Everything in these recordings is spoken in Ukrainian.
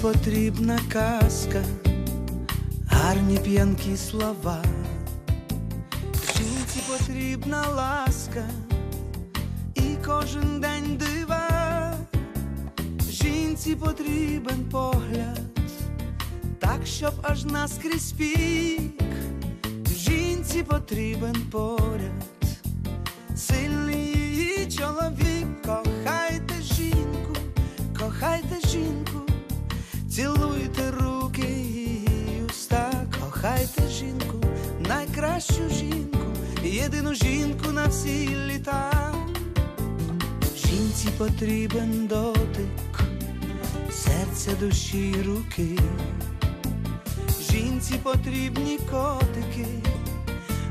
потрібна казка, гарні п'янкі слова, жінці потрібна ласка, і кожен день дива, жінці потрібен погляд, так, щоб аж наскрізь пік, жінці потрібен поряд, кохайте жінку, найкращу жінку, єдину жінку на всі літа. Жінці потрібен дотик, серця душі й руки. Жінці потрібні котики,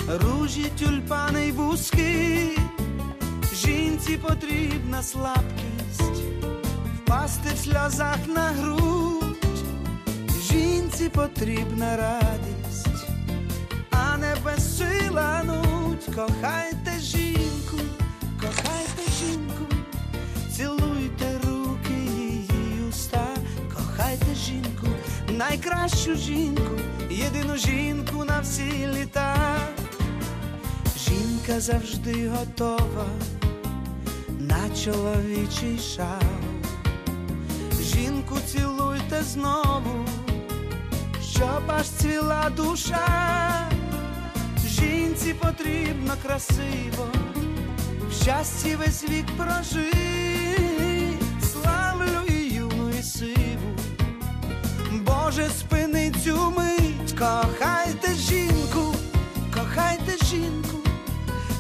ружі, тюльпани й бузки. Жінці потрібна слабкість, впасти в сльозах на грудь. Жінці потрібна радість, а не безсила нуть. Кохайте жінку, кохайте жінку, цілуйте руки її уста, кохайте жінку, найкращу жінку, єдину жінку на всі літа. Жінка завжди готова на чоловічий шал. Жінку цілуйте знову, щоб аж цвіла душа. Жінці потрібно красиво, в щасті весь вік прожить, славлю і юну, і сиву. Боже, спини цю мить, кохайте жінку, кохайте жінку,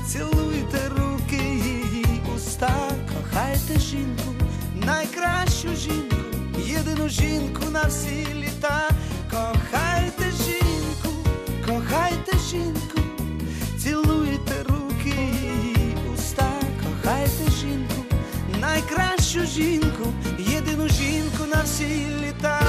цілуйте руки її уста, кохайте жінку, найкращу жінку, єдину жінку на всі літа, єдину жінку на всі літа.